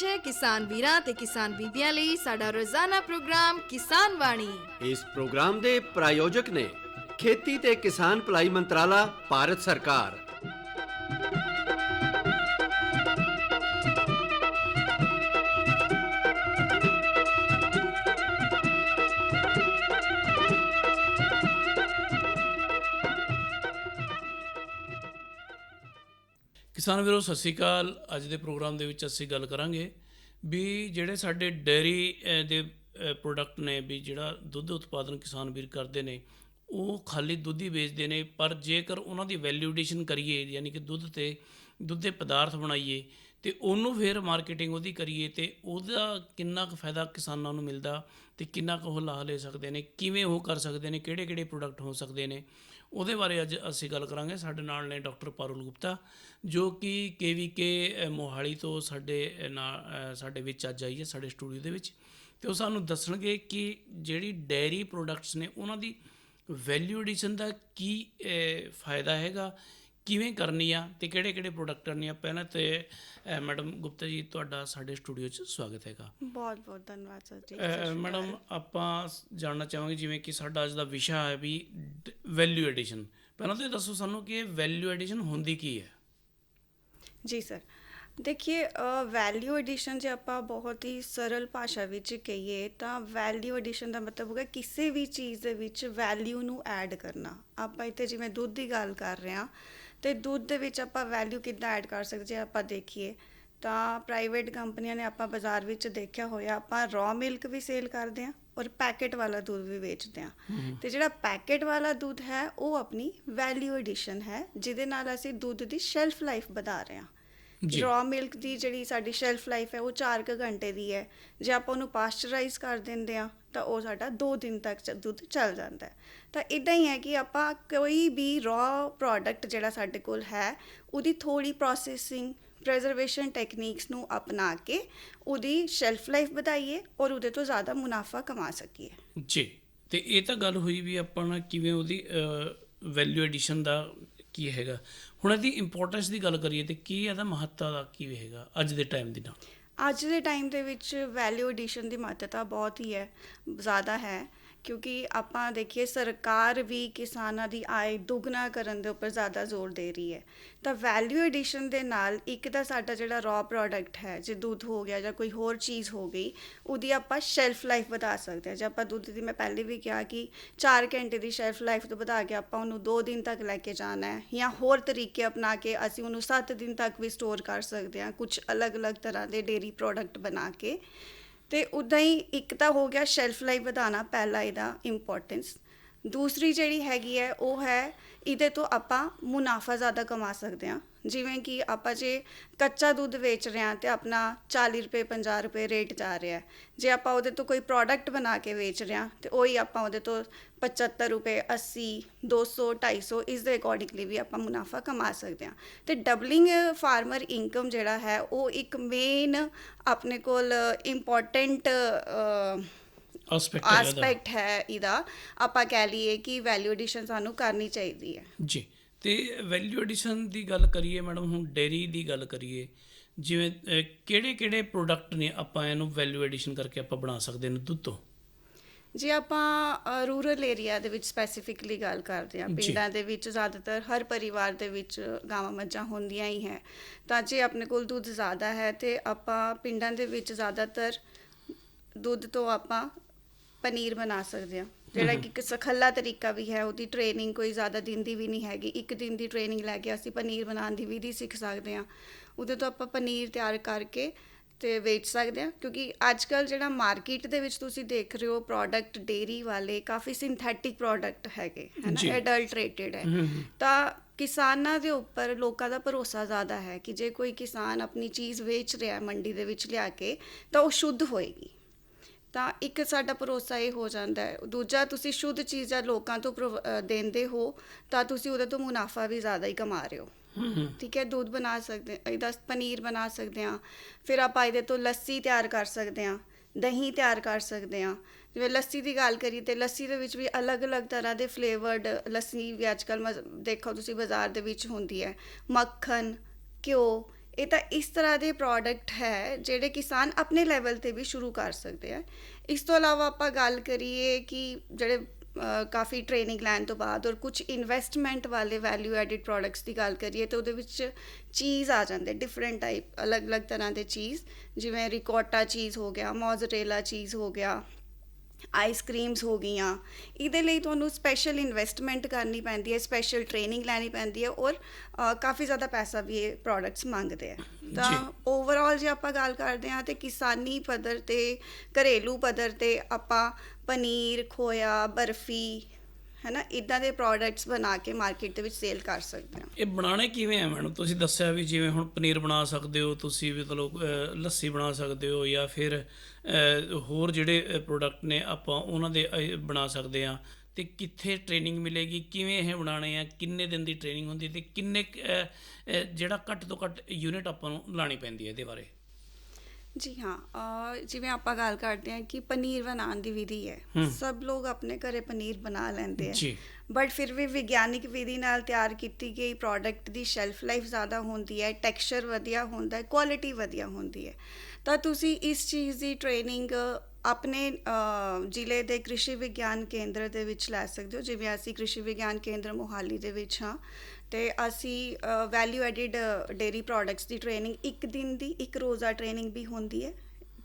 ਪੇਸ਼ ਹੈ ਕਿਸਾਨ ਵੀਰਾਂ ਤੇ ਕਿਸਾਨ ਬੀਬੀਆਂ ਲਈ ਸਾਡਾ ਰੋਜ਼ਾਨਾ ਪ੍ਰੋਗਰਾਮ ਕਿਸਾਨ ਵਾਣੀ ਇਸ ਪ੍ਰੋਗਰਾਮ ਦੇ ਪ੍ਰਾਯੋਜਕ ਨੇ ਖੇਤੀ ਤੇ ਕਿਸਾਨ ਭਲਾਈ ਮੰਤਰਾਲਾ, ਭਾਰਤ ਸਰਕਾਰ। ਕਿਸਾਨ ਵੀਰੋ, ਸਤਿ ਸ਼੍ਰੀ ਅਕਾਲ। ਅੱਜ ਦੇ ਪ੍ਰੋਗਰਾਮ ਦੇ ਵਿੱਚ ਅਸੀਂ ਗੱਲ ਕਰਾਂਗੇ ਵੀ ਜਿਹੜੇ ਸਾਡੇ ਡੇਅਰੀ ਦੇ ਪ੍ਰੋਡਕਟ ਨੇ ਵੀ ਜਿਹੜਾ ਦੁੱਧ ਉਤਪਾਦਨ ਕਿਸਾਨ ਵੀਰ ਕਰਦੇ ਨੇ, ਉਹ ਖਾਲੀ ਦੁੱਧ ਹੀ ਵੇਚਦੇ ਨੇ, ਪਰ ਜੇਕਰ ਉਹਨਾਂ ਦੀ ਵੈਲਿਊ ਐਡੀਸ਼ਨ ਕਰੀਏ, ਯਾਨੀ ਕਿ ਦੁੱਧ ਤੇ, ਦੁੱਧ ਦੇ ਪਦਾਰਥ ਬਣਾਈਏ ਤੇ ਉਹਨੂੰ ਫਿਰ ਮਾਰਕੀਟਿੰਗ ਉਹਦੀ ਕਰੀਏ ਤੇ ਉਹਦਾ ਕਿੰਨਾ ਕੁ ਫਾਇਦਾ ਕਿਸਾਨਾਂ ਨੂੰ ਮਿਲਦਾ ਤੇ ਕਿੰਨਾ ਕੁ ਉਹ ਲਾਹ ਲੈ ਸਕਦੇ ਨੇ ਕਿਵੇਂ ਉਹ ਕਰ ਸਕਦੇ ਨੇ ਕਿਹੜੇ ਕਿਹੜੇ ਪ੍ਰੋਡਕਟ ਹੋ ਸਕਦੇ ਨੇ। ਉਹਦੇ ਬਾਰੇ ਅੱਜ ਅਸੀਂ ਗੱਲ ਕਰਾਂਗੇ। ਸਾਡੇ ਨਾਲ ਨੇ ਡਾਕਟਰ ਪਾਰੁਲ ਗੁਪਤਾ ਜੋ ਕਿ ਕੇਵੀਕੇ ਮੋਹਾਲੀ ਤੋਂ ਸਾਡੇ ਅ, ਸਾਡੇ ਵਿੱਚ ਅੱਜ ਆਈ ਹੈ ਸਾਡੇ ਸਟੂਡੀਓ ਦੇ ਵਿੱਚ। ਤੇ ਉਹ ਸਾਨੂੰ ਦੱਸਣਗੇ ਕਿ ਜਿਹੜੀ ਡੇਅਰੀ ਪ੍ਰੋਡਕਟਸ ਨੇ ਉਹਨਾਂ ਦੀ ਵੈਲਿਊ ਐਡੀਸ਼ਨ ਦਾ ਕੀ ਫਾਇਦਾ ਹੈਗਾ ਕਿਵੇਂ ਕਰਨੀ ਆ ਤੇ ਕਿਹੜੇ ਕਿਹੜੇ ਪ੍ਰੋਡਕਟ ਕਰਨੀ ਆ? ਪਹਿਲਾਂ ਤੇ ਮੈਡਮ ਗੁਪਤਾ ਜੀ ਤੁਹਾਡਾ ਸਾਡੇ ਸਟੂਡੀਓ 'ਚ ਸਵਾਗਤ ਹੈਗਾ। ਬਹੁਤ ਬਹੁਤ ਧੰਨਵਾਦ ਸਰ ਜੀ ਮੈਡਮ ਆਪਾਂ ਜਾਣਨਾ ਚਾਹਾਂਗੇ ਜਿਵੇਂ ਕਿ ਸਾਡਾ ਅੱਜ ਦਾ ਵਿਸ਼ਾ ਹੈ ਵੀ ਵੈਲਿਊ ਐਡੀਸ਼ਨ ਪਹਿਲਾਂ ਤਾਂ ਦੱਸੋ ਸਾਨੂੰ ਕਿ ਵੈਲਿਊ ਐਡੀਸ਼ਨ ਹੁੰਦੀ ਕੀ ਹੈ? ਜੀ ਸਰ ਦੇਖਿਏ ਵੈਲਿਊ ਐਡੀਸ਼ਨ ਜੇ ਆਪਾਂ ਬਹੁਤ ਹੀ ਸਰਲ ਭਾਸ਼ਾ ਵਿੱਚ ਕਹੀਏ ਤਾਂ ਵੈਲਿਊ ਐਡੀਸ਼ਨ ਦਾ ਮਤਲਬ ਹੋਗਾ ਕਿਸੇ ਵੀ ਚੀਜ਼ ਦੇ ਵਿੱਚ ਵੈਲਿਊ ਨੂੰ ਐਡ ਕਰਨਾ। ਆਪਾਂ ਇੱਥੇ ਜਿਵੇਂ ਦੁੱਧ ਦੀ ਗੱਲ ਕਰ ਰਹੇ ਹਾਂ ਤੇ ਦੁੱਧ ਦੇ ਵਿੱਚ ਆਪਾਂ ਵੈਲਿਊ ਕਿੱਦਾਂ ਐਡ ਕਰ ਸਕਦੇ ਹਾਂ ਆਪਾਂ ਦੇਖੀਏ ਤਾਂ ਪ੍ਰਾਈਵੇਟ ਕੰਪਨੀਆਂ ਨੇ ਆਪਾਂ ਬਾਜ਼ਾਰ ਵਿੱਚ ਦੇਖਿਆ ਹੋਇਆ ਆਪਾਂ ਰॉ ਮਿਲਕ ਵੀ ਸੇਲ ਕਰਦੇ ਹਾਂ ਔਰ ਪੈਕੇਟ ਵਾਲਾ ਦੁੱਧ ਵੀ ਵੇਚਦੇ ਹਾਂ। ਤੇ ਜਿਹੜਾ ਪੈਕੇਟ ਵਾਲਾ ਦੁੱਧ ਹੈ ਉਹ ਆਪਣੀ ਵੈਲਿਊ ਐਡੀਸ਼ਨ ਹੈ ਜਿਹਦੇ ਨਾਲ ਅਸੀਂ ਦੁੱਧ ਦੀ ਸ਼ੈਲਫ ਲਾਈਫ ਵਧਾ ਰਹੇ ਹਾਂ। ਜੀ। ਰॉ ਮਿਲਕ ਦੀ ਜਿਹੜੀ ਸਾਡੀ ਸ਼ੈਲਫ ਲਾਈਫ ਹੈ ਉਹ 4 ਕੁ ਘੰਟੇ ਦੀ ਹੈ। ਜੇ ਆਪਾਂ ਉਹਨੂੰ ਪਾਸਚਰਾਈਜ਼ ਕਰ ਦਿੰਦੇ ਆ ਤਾਂ ਉਹ ਸਾਡਾ 2 ਦਿਨ ਤੱਕ ਦੁੱਧ ਚੱਲ ਜਾਂਦਾ ਹੈ। ਤਾਂ ਇਦਾਂ ਹੀ ਹੈ ਕਿ ਆਪਾਂ ਕੋਈ ਵੀ ਰॉ ਪ੍ਰੋਡਕਟ ਜਿਹੜਾ ਸਾਡੇ ਕੋਲ ਹੈ ਉਹਦੀ ਥੋੜੀ ਪ੍ਰੋਸੈਸਿੰਗ ਪ੍ਰੀਜ਼ਰਵੇਸ਼ਨ ਟੈਕਨੀਕਸ ਨੂੰ ਅਪਣਾ ਕੇ ਉਹਦੀ ਸ਼ੈਲਫ ਲਾਈਫ ਵਧਾਈਏ ਔਰ ਉਹਦੇ ਤੋਂ ਜ਼ਿਆਦਾ ਮੁਨਾਫਾ ਕਮਾ ਸਕੀਏ। ਜੀ। ਤੇ ਇਹ ਤਾਂ ਗੱਲ ਹੋਈ ਵੀ ਆਪਾਂ ਕਿਵੇਂ ਉਹਦੀ ਵੈਲਿਊ ਐਡੀਸ਼ਨ ਦਾ ਕੀ ਹੈਗਾ। ਹੁਣ ਇਹਦੀ ਇੰਪੋਰਟੈਂਸ ਦੀ ਗੱਲ ਕਰੀਏ ਤੇ ਕੀ ਇਹਦਾ ਮਹੱਤਤਾ ਦਾ ਕੀ ਹੈਗਾ ਅੱਜ ਦੇ ਟਾਈਮ ਦੇ ਨਾਲ? ਅੱਜ ਦੇ ਟਾਈਮ ਦੇ ਵਿੱਚ ਵੈਲਿਊ ਐਡੀਸ਼ਨ ਦੀ ਮਹੱਤਤਾ ਬਹੁਤ ਹੀ ਹੈ, ਜ਼ਿਆਦਾ ਹੈ। ਕਿਉਂਕਿ ਆਪਾਂ ਦੇਖੀਏ ਸਰਕਾਰ ਵੀ ਕਿਸਾਨਾਂ ਦੀ ਆਏ ਦੁੱਗਣਾ ਕਰਨ ਦੇ ਉੱਪਰ ਜ਼ਿਆਦਾ ਜ਼ੋਰ ਦੇ ਰਹੀ ਹੈ। ਤਾਂ ਵੈਲਿਊ ਐਡੀਸ਼ਨ ਦੇ ਨਾਲ ਇੱਕ ਤਾਂ ਸਾਡਾ ਜਿਹੜਾ ਰॉ ਪ੍ਰੋਡਕਟ ਹੈ, ਜੇ ਦੁੱਧ ਹੋ ਗਿਆ ਜਾਂ ਕੋਈ ਹੋਰ ਚੀਜ਼ ਹੋ ਗਈ, ਉਹਦੀ ਆਪਾਂ ਸ਼ੈਲਫ ਲਾਈਫ ਵਧਾ ਸਕਦੇ ਹਾਂ। ਜੇ ਆਪਾਂ ਦੁੱਧ ਦੀ ਮੈਂ ਪਹਿਲੇ ਵੀ ਕਿਹਾ ਕਿ 4 ਘੰਟੇ ਦੀ ਸ਼ੈਲਫ ਲਾਈਫ ਤੋਂ ਵਧਾ ਕੇ ਆਪਾਂ ਉਹਨੂੰ 2 ਦਿਨ ਤੱਕ ਲੈ ਕੇ ਜਾਣਾ ਹੈ ਜਾਂ ਹੋਰ ਤਰੀਕੇ ਅਪਣਾ ਕੇ ਅਸੀਂ ਉਹਨੂੰ 7 ਦਿਨ ਤੱਕ ਵੀ ਸਟੋਰ ਕਰ ਸਕਦੇ ਹਾਂ ਕੁਝ ਅਲੱਗ-ਅਲੱਗ ਤਰ੍ਹਾਂ ਦੇ ਡੇਰੀ ਪ੍ਰੋਡਕਟ ਬਣਾ ਕੇ। ਤੇ ਉਦਾਂ ਹੀ ਇੱਕ ਤਾਂ ਹੋ ਗਿਆ ਸ਼ੈਲਫ ਲਾਈਫ ਵਧਾਉਣਾ ਪਹਿਲਾ ਇਹਦਾ ਇੰਪੋਰਟੈਂਸ ਦੂਸਰੀ ਜਿਹੜੀ ਹੈਗੀ ਹੈ, ਉਹ ਹੈ ਇਹਦੇ ਤੋਂ ਆਪਾਂ ਮੁਨਾਫਾ ਜ਼ਿਆਦਾ ਕਮਾ ਸਕਦੇ ਹਾਂ। ਜਿਵੇਂ ਕਿ ਆਪਾਂ ਜੇ ਕੱਚਾ ਦੁੱਧ ਵੇਚ ਰਹੇ ਹਾਂ ਤੇ ਆਪਣਾ 40 ਰੁਪਏ 50 ਰੁਪਏ ਰੇਟ ਜਾ ਰਿਹਾ ਜੇ ਆਪਾਂ ਉਹਦੇ ਤੋਂ ਕੋਈ ਪ੍ਰੋਡਕਟ ਬਣਾ ਕੇ ਵੇਚ ਰਹੇ ਹਾਂ ਤੇ ਉਹੀ ਆਪਾਂ ਉਹਦੇ ਤੋਂ 75 ਰੁਪਏ 80 200 250 ਇਸ ਦੇ ਅਕੋਰਡਿੰਗਲੀ ਵੀ ਆਪਾਂ ਮੁਨਾਫਾ ਕਮਾ ਸਕਦੇ ਹਾਂ। ਤੇ ਡਬਲਿੰਗ ਫਾਰਮਰ ਇਨਕਮ ਜਿਹੜਾ ਹੈ ਉਹ ਇੱਕ ਮੇਨ ਆਪਣੇ ਕੋਲ ਇੰਪੋਰਟੈਂਟ ਐਸਪੈਕਟ ਹੈ ਇਹਦਾ। ਆਪਾਂ ਕਹਿ ਲਈਏ ਕਿ ਵੈਲਿਊ ਐਡੀਸ਼ਨ ਸਾਨੂੰ ਕਰਨੀ ਚਾਹੀਦੀ ਹੈ। ਜੀ। ਤੇ ਵੈਲਿਊ ਐਡੀਸ਼ਨ ਦੀ ਗੱਲ ਕਰੀਏ ਮੈਡਮ ਹੁਣ ਡੇਰੀ ਦੀ ਗੱਲ ਕਰੀਏ ਜਿਵੇਂ ਕਿਹੜੇ ਕਿਹੜੇ ਪ੍ਰੋਡਕਟ ਨੇ ਆਪਾਂ ਇਹਨੂੰ ਵੈਲਿਊ ਐਡੀਸ਼ਨ ਕਰਕੇ ਆਪਾਂ ਬਣਾ ਸਕਦੇ ਨੇ ਦੁੱਧ ਤੋਂ? ਜੇ ਆਪਾਂ ਰੂਰਲ ਏਰੀਆ ਦੇ ਵਿੱਚ ਸਪੈਸੀਫਿਕਲੀ ਗੱਲ ਕਰਦੇ ਹਾਂ। ਪਿੰਡਾਂ ਦੇ ਵਿੱਚ ਜ਼ਿਆਦਾਤਰ ਹਰ ਪਰਿਵਾਰ ਦੇ ਵਿੱਚ ਗਾਵਾਂ ਮੱਝਾਂ ਹੁੰਦੀਆਂ ਹੀ ਹੈ। ਤਾਂ ਜੇ ਆਪਣੇ ਕੋਲ ਦੁੱਧ ਜ਼ਿਆਦਾ ਹੈ ਤੇ ਆਪਾਂ ਪਿੰਡਾਂ ਦੇ ਵਿੱਚ ਜ਼ਿਆਦਾਤਰ ਦੁੱਧ ਤੋਂ ਆਪਾਂ ਪਨੀਰ ਬਣਾ ਸਕਦੇ ਹਾਂ। ਜਿਹੜਾ ਕਿ ਇੱਕ ਸਖੱਲਾ ਤਰੀਕਾ ਵੀ ਹੈ ਉਹਦੀ ਟ੍ਰੇਨਿੰਗ ਕੋਈ ਜ਼ਿਆਦਾ ਦਿਨ ਦੀ ਵੀ ਨਹੀਂ ਹੈਗੀ। ਇੱਕ ਦਿਨ ਦੀ ਟ੍ਰੇਨਿੰਗ ਲੈ ਕੇ ਅਸੀਂ ਪਨੀਰ ਬਣਾਉਣ ਦੀ ਵਿਧੀ ਸਿੱਖ ਸਕਦੇ ਹਾਂ। ਉਹਦੇ ਤੋਂ ਆਪਾਂ ਪਨੀਰ ਤਿਆਰ ਕਰਕੇ ਤੇ ਵੇਚ ਸਕਦੇ ਹਾਂ। ਕਿਉਂਕਿ ਅੱਜ ਕੱਲ ਜਿਹੜਾ ਮਾਰਕੀਟ ਦੇ ਵਿੱਚ ਤੁਸੀਂ ਦੇਖ ਰਹੇ ਹੋ ਪ੍ਰੋਡਕਟ ਡੇਰੀ ਵਾਲੇ ਕਾਫੀ ਸਿੰਥੈਟਿਕ ਪ੍ਰੋਡਕਟ ਹੈਗੇ ਹੈ ਜੀ। ਨਾ ਐਡਲਟਰੇਟਡ ਹੈ ਤਾਂ ਕਿਸਾਨਾਂ ਦੇ ਉੱਪਰ ਲੋਕਾਂ ਦਾ ਭਰੋਸਾ ਜ਼ਿਆਦਾ ਹੈ ਕਿ ਜੇ ਕੋਈ ਕਿਸਾਨ ਆਪਣੀ ਚੀਜ਼ ਵੇਚ ਰਿਹਾ ਮੰਡੀ ਦੇ ਵਿੱਚ ਲਿਆ ਕੇ ਤਾਂ ਉਹ ਸ਼ੁੱਧ ਹੋਏਗੀ। ਤਾਂ ਇੱਕ ਸਾਡਾ ਭਰੋਸਾ ਇਹ ਹੋ ਜਾਂਦਾ ਹੈ। ਦੂਜਾ ਤੁਸੀਂ ਸ਼ੁੱਧ ਚੀਜ਼ਾਂ ਲੋਕਾਂ ਤੋਂ ਦਿੰਦੇ ਹੋ ਤਾਂ ਤੁਸੀਂ ਉਹਦੇ ਤੋਂ ਮੁਨਾਫਾ ਵੀ ਜ਼ਿਆਦਾ ਹੀ ਕਮਾ ਰਹੇ ਹੋ। ਠੀਕ ਹੈ ਦੁੱਧ ਬਣਾ ਸਕਦੇ ਇਹਦਾ ਪਨੀਰ ਬਣਾ ਸਕਦੇ ਹਾਂ ਫਿਰ ਆਪਾਂ ਇਹਦੇ ਤੋਂ ਲੱਸੀ ਤਿਆਰ ਕਰ ਸਕਦੇ ਹਾਂ ਦਹੀਂ ਤਿਆਰ ਕਰ ਸਕਦੇ ਹਾਂ। ਜਿਵੇਂ ਲੱਸੀ ਦੀ ਗੱਲ ਕਰੀ ਤੇ ਲੱਸੀ ਦੇ ਵਿੱਚ ਵੀ ਅਲੱਗ-ਅਲੱਗ ਤਰ੍ਹਾਂ ਦੇ ਫਲੇਵਰਡ ਲੱਸੀ ਵੀ ਅੱਜਕੱਲ ਦੇਖੋ ਤੁਸੀਂ ਬਾਜ਼ਾਰ ਦੇ ਵਿੱਚ ਹੁੰਦੀ ਹੈ। ਮੱਖਣ ਘਿਓ ਇਹ ਤਾਂ ਇਸ ਤਰ੍ਹਾਂ ਦੇ ਪ੍ਰੋਡਕਟ ਹੈ ਜਿਹੜੇ ਕਿਸਾਨ ਆਪਣੇ ਲੈਵਲ ਤੇ ਵੀ ਸ਼ੁਰੂ ਕਰ ਸਕਦੇ ਆ। ਇਸ ਤੋਂ ਇਲਾਵਾ ਆਪਾਂ ਗੱਲ ਕਰੀਏ ਕਿ ਜਿਹੜੇ ਕਾਫੀ ਟ੍ਰੇਨਿੰਗ ਲੈਣ ਤੋਂ ਬਾਅਦ ਔਰ ਕੁਝ ਇਨਵੈਸਟਮੈਂਟ ਵਾਲੇ ਵੈਲਿਊ ਐਡਿਡ ਪ੍ਰੋਡਕਟਸ ਦੀ ਗੱਲ ਕਰੀਏ ਤਾਂ ਉਹਦੇ ਵਿੱਚ ਚੀਜ਼ ਆ ਜਾਂਦੇ ਡਿਫਰੈਂਟ ਟਾਈਪ ਅਲੱਗ-ਅਲੱਗ ਤਰ੍ਹਾਂ ਦੇ ਚੀਜ਼ ਜਿਵੇਂ ਰਿਕੋਟਾ ਚੀਜ਼ ਹੋ ਗਿਆ ਮੋਜ਼ਰੇਲਾ ਚੀਜ਼ ਹੋ ਗਿਆ ਆਈਸਕ੍ਰੀਮਸ ਹੋ ਗਈਆਂ। ਇਹਦੇ ਲਈ ਤੁਹਾਨੂੰ ਸਪੈਸ਼ਲ ਇਨਵੈਸਟਮੈਂਟ ਕਰਨੀ ਪੈਂਦੀ ਹੈ ਸਪੈਸ਼ਲ ਟ੍ਰੇਨਿੰਗ ਲੈਣੀ ਪੈਂਦੀ ਹੈ ਔਰ ਕਾਫੀ ਜ਼ਿਆਦਾ ਪੈਸਾ ਵੀ ਇਹ ਪ੍ਰੋਡਕਟਸ ਮੰਗਦੇ ਆ। ਤਾਂ ਓਵਰਆਲ ਜੇ ਆਪਾਂ ਗੱਲ ਕਰਦੇ ਹਾਂ ਤੇ ਕਿਸਾਨੀ ਪੱਧਰ ਤੇ ਘਰੇਲੂ ਪੱਧਰ ਤੇ ਆਪਾਂ ਪਨੀਰ ਖੋਇਆ ਬਰਫੀ ਹੈਨਾ, ਇਦਾਂ ਦੇ ਪ੍ਰੋਡਕਟਸ ਬਣਾ ਕੇ ਮਾਰਕੀਟ ਦੇ ਵਿੱਚ ਸੇਲ ਕਰ ਸਕਦੇ ਹਾਂ। ਇਹ ਬਣਾਉਣੇ ਕਿਵੇਂ ਆ ਮੈਡਮ ਤੁਸੀਂ ਦੱਸਿਆ ਵੀ ਜਿਵੇਂ ਹੁਣ ਪਨੀਰ ਬਣਾ ਸਕਦੇ ਹੋ, ਤੁਸੀਂ ਵੀ ਮਤਲਬ ਲੱਸੀ ਬਣਾ ਸਕਦੇ ਹੋ ਜਾਂ ਫਿਰ ਹੋਰ ਜਿਹੜੇ ਪ੍ਰੋਡਕਟ ਨੇ ਆਪਾਂ ਉਹਨਾਂ ਦੇ ਬਣਾ ਸਕਦੇ ਆ ਤੇ ਕਿੱਥੇ ਟ੍ਰੇਨਿੰਗ ਮਿਲੇਗੀ, ਕਿਵੇਂ ਇਹ ਬਣਾਉਣੇ ਆ, ਕਿੰਨੇ ਦਿਨ ਦੀ ਟ੍ਰੇਨਿੰਗ ਹੁੰਦੀ ਹੈ ਤੇ ਕਿੰਨੇ ਜਿਹੜਾ ਘੱਟ ਤੋਂ ਘੱਟ ਯੂਨਿਟ ਆਪਾਂ ਨੂੰ ਲਾਣੀ ਪੈਂਦੀ ਹੈ ਇਹਦੇ ਬਾਰੇ? ਜੀ ਹਾਂ ਜਿਵੇਂ ਆਪਾਂ ਗੱਲ ਕਰਦੇ ਹਾਂ ਕਿ ਪਨੀਰ ਬਣਾਉਣ ਦੀ ਵਿਧੀ ਹੈ। ਸਭ ਲੋਕ ਆਪਣੇ ਘਰੇ ਪਨੀਰ ਬਣਾ ਲੈਂਦੇ ਆ। ਜੀ। ਬਟ ਫਿਰ ਵੀ ਵਿਗਿਆਨਿਕ ਵਿਧੀ ਨਾਲ ਤਿਆਰ ਕੀਤੀ ਗਈ ਪ੍ਰੋਡਕਟ ਦੀ ਸ਼ੈਲਫ ਲਾਈਫ ਜ਼ਿਆਦਾ ਹੁੰਦੀ ਹੈ ਟੈਕਸਚਰ ਵਧੀਆ ਹੁੰਦਾ ਹੈ ਕੁਆਲਿਟੀ ਵਧੀਆ ਹੁੰਦੀ ਹੈ। ਤਾਂ ਤੁਸੀਂ ਇਸ ਚੀਜ਼ ਦੀ ਟ੍ਰੇਨਿੰਗ ਆਪਣੇ ਜ਼ਿਲ੍ਹੇ ਦੇ ਕ੍ਰਿਸ਼ੀ ਵਿਗਿਆਨ ਕੇਂਦਰ ਦੇ ਵਿੱਚ ਲੈ ਸਕਦੇ ਹੋ। ਜਿਵੇਂ ਅਸੀਂ ਕ੍ਰਿਸ਼ੀ ਵਿਗਿਆਨ ਕੇਂਦਰ ਮੋਹਾਲੀ ਦੇ ਵਿੱਚ ਹਾਂ। ਤੇ ਅਸੀਂ ਵੈਲਿਊ ਐਡਿਡ ਡੇਰੀ ਪ੍ਰੋਡਕਟਸ ਦੀ ਟ੍ਰੇਨਿੰਗ ਇੱਕ ਦਿਨ ਦੀ, ਇੱਕ ਰੋਜ਼ਾ ਟ੍ਰੇਨਿੰਗ ਵੀ ਹੁੰਦੀ ਹੈ।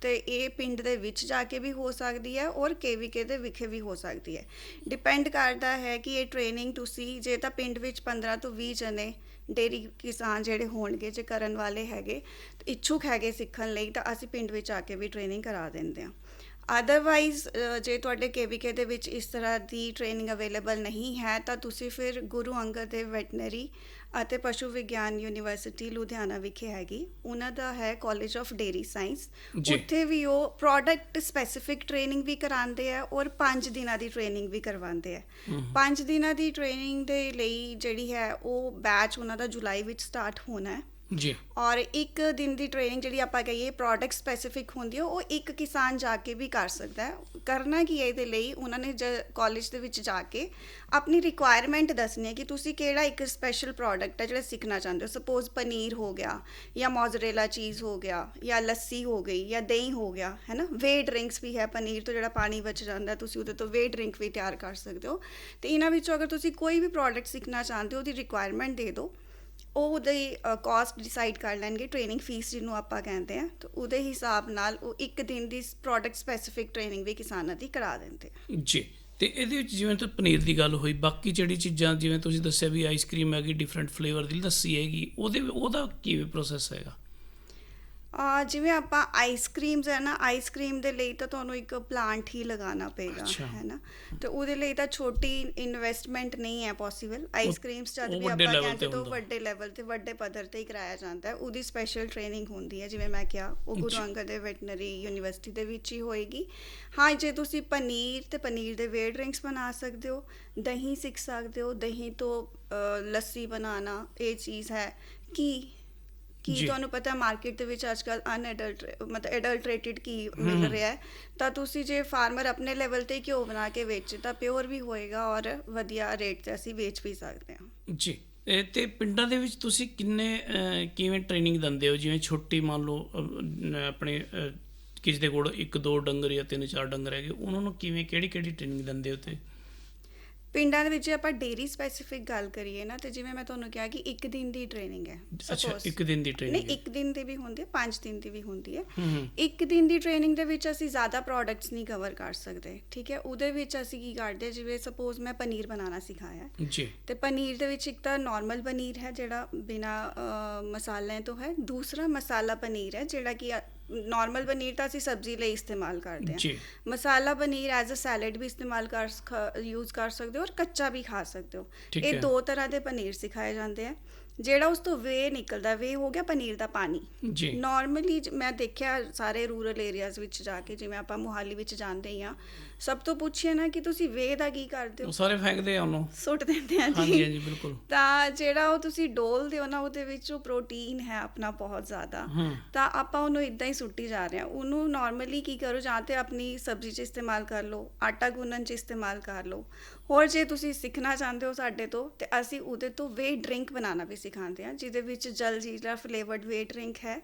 ਤੇ ਇਹ ਪਿੰਡ ਦੇ ਵਿੱਚ ਜਾ ਕੇ ਵੀ ਹੋ ਸਕਦੀ ਹੈ ਔਰ ਕੇਵੀਕੇ ਦੇ ਵਿਖੇ ਵੀ ਹੋ ਸਕਦੀ ਹੈ। ਡਿਪੈਂਡ ਕਰਦਾ ਹੈ ਕਿ ਇਹ ਟ੍ਰੇਨਿੰਗ ਤੁਸੀਂ, ਜੇ ਤਾਂ ਪਿੰਡ ਵਿੱਚ 15 ਤੋਂ 20 ਜਣੇ ਡੇਰੀ ਕਿਸਾਨ ਜਿਹੜੇ ਹੋਣਗੇ, ਜੇ ਕਰਨ ਵਾਲੇ ਹੈਗੇ, ਤੇ ਇੱਛੁਕ ਹੈਗੇ ਸਿੱਖਣ ਲਈ, ਤਾਂ ਅਸੀਂ ਪਿੰਡ ਵਿੱਚ ਆ ਕੇ ਵੀ ਟ੍ਰੇਨਿੰਗ ਕਰਾ ਦਿੰਦੇ ਹਾਂ। ਅਦਰਵਾਈਜ਼ ਜੇ ਤੁਹਾਡੇ ਕੇਵੀਕੇ ਦੇ ਵਿੱਚ ਇਸ ਤਰ੍ਹਾਂ ਦੀ ਟ੍ਰੇਨਿੰਗ ਅਵੇਲੇਬਲ ਨਹੀਂ ਹੈ ਤਾਂ ਤੁਸੀਂ ਫਿਰ ਗੁਰੂ ਅੰਗਦ ਦੇਵ ਵੈਟਨਰੀ ਅਤੇ ਪਸ਼ੂ ਵਿਗਿਆਨ ਯੂਨੀਵਰਸਿਟੀ ਲੁਧਿਆਣਾ ਵਿਖੇ ਹੈਗੀ। ਉਹਨਾਂ ਦਾ ਹੈ ਕਾਲਜ ਆਫ ਡੇਰੀ ਸਾਇੰਸ। ਉੱਥੇ ਵੀ ਉਹ ਪ੍ਰੋਡਕਟ ਸਪੈਸੀਫਿਕ ਟ੍ਰੇਨਿੰਗ ਵੀ ਕਰਾਉਂਦੇ ਆ ਔਰ 5 ਦਿਨਾਂ ਦੀ ਟ੍ਰੇਨਿੰਗ ਵੀ ਕਰਵਾਉਂਦੇ ਆ। 5 ਦਿਨਾਂ ਦੀ ਟ੍ਰੇਨਿੰਗ ਦੇ ਲਈ ਜਿਹੜੀ ਹੈ ਉਹ ਬੈਚ ਉਹਨਾਂ ਦਾ ਜੁਲਾਈ ਵਿੱਚ ਸਟਾਰਟ ਹੋਣਾ ਹੈ। ਜੀ। ਔਰ ਇੱਕ ਦਿਨ ਦੀ ਟ੍ਰੇਨਿੰਗ ਜਿਹੜੀ ਆਪਾਂ ਕਹੀਏ ਪ੍ਰੋਡਕਟ ਸਪੈਸੀਫਿਕ ਹੁੰਦੀ ਹੈ ਉਹ ਇੱਕ ਕਿਸਾਨ ਜਾ ਕੇ ਵੀ ਕਰ ਸਕਦਾ ਹੈ। ਕਰਨਾ ਕੀ ਹੈ ਇਹਦੇ ਲਈ? ਉਹਨਾਂ ਨੇ ਕਾਲਜ ਦੇ ਵਿੱਚ ਜਾ ਕੇ ਆਪਣੀ ਰਿਕੁਆਇਰਮੈਂਟ ਦੱਸਣੀ ਹੈ ਕਿ ਤੁਸੀਂ ਕਿਹੜਾ ਇੱਕ ਸਪੈਸ਼ਲ ਪ੍ਰੋਡਕਟ ਹੈ ਜਿਹੜਾ ਸਿੱਖਣਾ ਚਾਹੁੰਦੇ ਹੋ। ਸਪੋਜ਼ ਪਨੀਰ ਹੋ ਗਿਆ ਜਾਂ ਮੋਜ਼ਰੇਲਾ ਚੀਜ਼ ਹੋ ਗਿਆ ਜਾਂ ਲੱਸੀ ਹੋ ਗਈ ਜਾਂ ਦਹੀਂ ਹੋ ਗਿਆ, ਹੈ ਨਾ? ਵੇ ਡਰਿੰਕਸ ਵੀ ਹੈ ਪਨੀਰ ਤੋਂ ਜਿਹੜਾ ਪਾਣੀ ਬਚ ਜਾਂਦਾ ਤੁਸੀਂ ਉਹਦੇ ਤੋਂ ਵੇ ਡਰਿੰਕ ਵੀ ਤਿਆਰ ਕਰ ਸਕਦੇ ਹੋ। ਤੇ ਇਹਨਾਂ ਵਿੱਚੋਂ ਅਗਰ ਤੁਸੀਂ ਕੋਈ ਵੀ ਪ੍ਰੋਡਕਟ ਸਿੱਖਣਾ ਚਾਹੁੰਦੇ ਹੋ, ਉਹਦੀ ਰਿਕੁਆਇਰਮੈਂਟ ਦੇ ਦਿਓ। ਉਹ ਉਹਦੀ ਕਾਸਟ ਡਿਸਾਈਡ ਕਰ ਲੈਣਗੇ ਟ੍ਰੇਨਿੰਗ ਫੀਸ ਜਿਹਨੂੰ ਆਪਾਂ ਕਹਿੰਦੇ ਆ, ਤਾਂ ਉਹਦੇ ਹਿਸਾਬ ਨਾਲ ਉਹ ਇੱਕ ਦਿਨ ਦੀ ਪ੍ਰੋਡਕਟ ਸਪੈਸੀਫਿਕ ਟ੍ਰੇਨਿੰਗ ਵੀ ਕਿਸਾਨਾਂ ਦੀ ਕਰਾ ਦਿੰਦੇ ਆ। ਜੀ, ਤੇ ਇਹਦੇ ਵਿੱਚ ਜਿਵੇਂ ਤਾਂ ਪਨੀਰ ਦੀ ਗੱਲ ਹੋਈ, ਬਾਕੀ ਜਿਹੜੀ ਚੀਜ਼ਾਂ ਜਿਵੇਂ ਤੁਸੀਂ ਦੱਸਿਆ ਵੀ ਆਈਸਕ੍ਰੀਮ ਹੈਗੀ ਡਿਫਰੈਂਟ ਫਲੇਵਰ ਦੀ ਲੱਸੀ ਹੈਗੀ, ਉਹਦੇ, ਉਹਦਾ ਕਿਵੇਂ ਪ੍ਰੋਸੈਸ ਹੈਗਾ? ਆ ਜਿਵੇਂ ਆਪਾਂ ਆਈਸਕ੍ਰੀਮਸ ਹੈ ਨਾ ਆਈਸਕ੍ਰੀਮ ਦੇ ਲਈ ਤਾਂ ਤੁਹਾਨੂੰ ਇੱਕ ਪਲਾਂਟ ਹੀ ਲਗਾਉਣਾ ਪਏਗਾ। ਹੈ ਨਾ ਤੇ ਉਹਦੇ ਲਈ ਤਾਂ ਛੋਟੀ ਇਨਵੈਸਟਮੈਂਟ ਨਹੀਂ ਹੈ ਪੋਸੀਬਲ ਆਈਸਕ੍ਰੀਮਸ ਜਦ ਵੀ ਆਪਾਂ ਕਹਿੰਦੇ ਤਾਂ। ਵੱਡੇ ਲੈਵਲ ਤੇ ਵੱਡੇ ਪੱਧਰ ਤੇ ਹੀ ਕਰਾਇਆ ਜਾਂਦਾ ਹੈ ਉਹਦੀ ਸਪੈਸ਼ਲ ਟ੍ਰੇਨਿੰਗ ਹੁੰਦੀ ਹੈ ਜਿਵੇਂ ਮੈਂ ਕਿਹਾ ਉਹ ਗੁਰੂ। ਅੰਗਦ ਦੇਵ ਵੈਟਨਰੀ ਯੂਨੀਵਰਸਿਟੀ ਦੇ ਵਿੱਚ ਹੀ ਹੋਏਗੀ ਹਾਂ ਜੇ ਤੁਸੀਂ ਪਨੀਰ ਤੇ ਪਨੀਰ ਦੇ ਵੇ ਡਰਿੰਕਸ ਬਣਾ ਸਕਦੇ ਹੋ ਦਹੀਂ ਸਿੱਖ ਸਕਦੇ ਹੋ ਦਹੀਂ ਤੋਂ ਲੱਸੀ ਬਣਾਉਣਾ ਇਹ ਚੀਜ਼ ਹੈ ਕੀ ਕੀ ਜੀ। ਤੁਹਾਨੂੰ ਪਤਾ ਮਾਰਕੀਟ ਦੇ ਵਿੱਚ ਅੱਜਕੱਲ ਅਨਐਡਲਟ ਮਤਲਬ ਐਡਲਟ੍ਰੇਟਡ ਕੀ ਮਿਲ ਰਿਹਾ ਹੈ ਤਾਂ ਤੁਸੀਂ ਜੇ ਫਾਰਮਰ ਆਪਣੇ ਲੈਵਲ ਤੇ ਘਿਓ ਬਣਾ ਕੇ ਵੇਚੇ ਤਾਂ ਪਿਓਰ ਵੀ ਹੋਏਗਾ ਔਰ ਵਧੀਆ ਰੇਟ ਤੇ ਅਸੀਂ ਵੇਚ ਵੀ ਸਕਦੇ ਹਾਂ। ਜੀ ਇਹ ਤੇ ਪਿੰਡਾਂ ਦੇ ਵਿੱਚ ਤੁਸੀਂ ਕਿੰਨੇ ਅਹ, ਕਿਵੇਂ ਟ੍ਰੇਨਿੰਗ ਦਿੰਦੇ ਹੋ? ਜਿਵੇਂ ਛੋਟੀ ਮੰਨ ਲਓ ਅਹ, ਨ- ਆਪਣੇ ਅਹ, ਕਿਸੇ ਦੇ ਕੋਲ ਇੱਕ ਦੋ ਡੰਗਰ ਜਾਂ ਤਿੰਨ ਚਾਰ ਡੰਗਰ ਹੈਗੇ ਉਹਨਾਂ ਨੂੰ ਕਿਵੇਂ ਕਿਹੜੀ ਕਿਹੜੀ ਟ੍ਰੇਨਿੰਗ ਦਿੰਦੇ ਹੋ ਤੇ? ਪਿੰਡਾਂ ਦੇ ਵਿੱਚ ਆਪਾਂ ਡੇਰੀ ਸਪੈਸੀਫਿਕ ਗੱਲ ਕਰੀਏ ਨਾ ਤੇ ਜਿਵੇਂ ਮੈਂ ਤੁਹਾਨੂੰ ਕਿਹਾ ਕਿ ਇੱਕ ਦਿਨ ਦੀ ਟ੍ਰੇਨਿੰਗ ਹੈ ਅੱਛਾ ਇੱਕ ਦਿਨ ਦੀ ਨਹੀਂ ਟ੍ਰੇਨਿੰਗ ਇੱਕ ਦਿਨ ਦੀ ਵੀ ਹੁੰਦੀ ਹੈ ਪੰਜ ਦਿਨ ਦੀ ਵੀ ਹੁੰਦੀ ਹੈ। ਇੱਕ ਦਿਨ ਦੀ ਟ੍ਰੇਨਿੰਗ ਦੇ ਵਿੱਚ ਅਸੀਂ ਜ਼ਿਆਦਾ ਪ੍ਰੋਡਕਟਸ ਨਹੀਂ ਕਵਰ ਕਰ ਸਕਦੇ ਠੀਕ ਹੈ? ਉਹਦੇ ਵਿੱਚ ਅਸੀਂ ਕੀ ਕਰਦੇ ਜਿਵੇਂ ਸਪੋਜ਼ ਮੈਂ ਪਨੀਰ ਬਣਾਉਣਾ ਸਿਖਾਇਆ। ਜੀ। ਤੇ ਪਨੀਰ ਦੇ ਵਿੱਚ ਇੱਕ ਤਾਂ ਨਾਰਮਲ ਪਨੀਰ ਹੈ ਜਿਹੜਾ ਬਿਨਾ ਮਸਾਲਿਆਂ ਤੋਂ ਹੈ। ਦੂਸਰਾ ਮਸਾਲਾ ਪਨੀਰ ਹੈ ਜਿਹੜਾ ਕਿ ਨਾਰਮਲ ਪਨੀਰ ਤਾਂ ਅਸੀਂ ਸਬਜ਼ੀ ਲਈ ਇਸਤੇਮਾਲ ਕਰਦੇ ਹਾਂ। ਜੀ। Masala paneer as a salad ਵੀ ਇਸਤੇਮਾਲ ਕਰ ਯੂਜ਼ ਕਰ ਸਕਦੇ ਹੋ ਔਰ ਕੱਚਾ ਵੀ ਖਾ ਸਕਦੇ ਹੋ। ਇਹ। ਦੋ ਤਰ੍ਹਾਂ ਦੇ ਪਨੀਰ ਸਿਖਾਏ ਜਾਂਦੇ ਆ। ਜਿਹੜਾ ਉਸ ਤੋਂ ਵੇ ਨਿਕਲਦਾ ਵੇ ਹੋ ਗਿਆ ਪਨੀਰ ਦਾ ਪਾਣੀ। ਜੀ। ਨਾਰਮਲੀ ਮੈਂ ਦੇਖਿਆ ਸਾਰੇ ਰੂਰਲ ਏਰੀਆਜ਼ ਵਿੱਚ ਜਾ ਕੇ ਜਿਵੇਂ ਆਪਾਂ ਮੁਹਾਲੀ ਵਿੱਚ ਜਾਂਦੇ ਹੀ ਆ ਸਭ ਤੋਂ ਪੁੱਛਿਆ ਨਾ ਕਿ ਤੁਸੀਂ ਵੇ ਦਾ ਕੀ ਕਰਦੇ ਹੋ? ਉਹ ਸਾਰੇ ਫੈਂਕਦੇ ਆ ਉਹਨੂੰ। ਸੁੱਟ ਦਿੰਦੇ ਆ ਹਾਂਜੀ ਜੀ। ਹਾਂਜੀ ਬਿਲਕੁਲ। ਤਾਂ ਜਿਹੜਾ ਉਹ ਤੁਸੀਂ ਡੋਲਦੇ ਹੋ ਨਾ ਉਹਦੇ ਵਿੱਚ ਉਹ ਪ੍ਰੋਟੀਨ ਹੈ ਆਪਣਾ ਬਹੁਤ ਜ਼ਿਆਦਾ। ਤਾਂ ਆਪਾਂ ਉਹਨੂੰ ਇਦਾਂ ਹੀ ਸੁੱਟੀ ਜਾ ਰਹੇ ਹਾਂ। ਉਹਨੂੰ ਨਾਰਮਲੀ ਕੀ ਕਰੋ ਜਾਂ ਤੇ ਆਪਣੀ ਸਬਜ਼ੀ 'ਚ ਇਸਤੇਮਾਲ ਕਰ ਲਓ ਆਟਾ ਗੁੰਨਣ 'ਚ ਇਸਤੇਮਾਲ ਕਰ ਲਓ। ਹੋਰ ਜੇ ਤੁਸੀਂ ਸਿੱਖਣਾ ਚਾਹੁੰਦੇ ਹੋ ਸਾਡੇ ਤੋਂ ਤੇ ਅਸੀਂ ਉਹਦੇ ਤੋਂ ਵੇ ਡਰਿੰਕ ਬਣਾਉਣਾ ਵੀ ਸਿਖਾਉਂਦੇ ਹਾਂ ਜਿਹਦੇ ਵਿੱਚ ਜਲਜੀਰਾ ਫਲੇਵਰਡ ਵੇ ਡਰਿੰਕ ਹੈ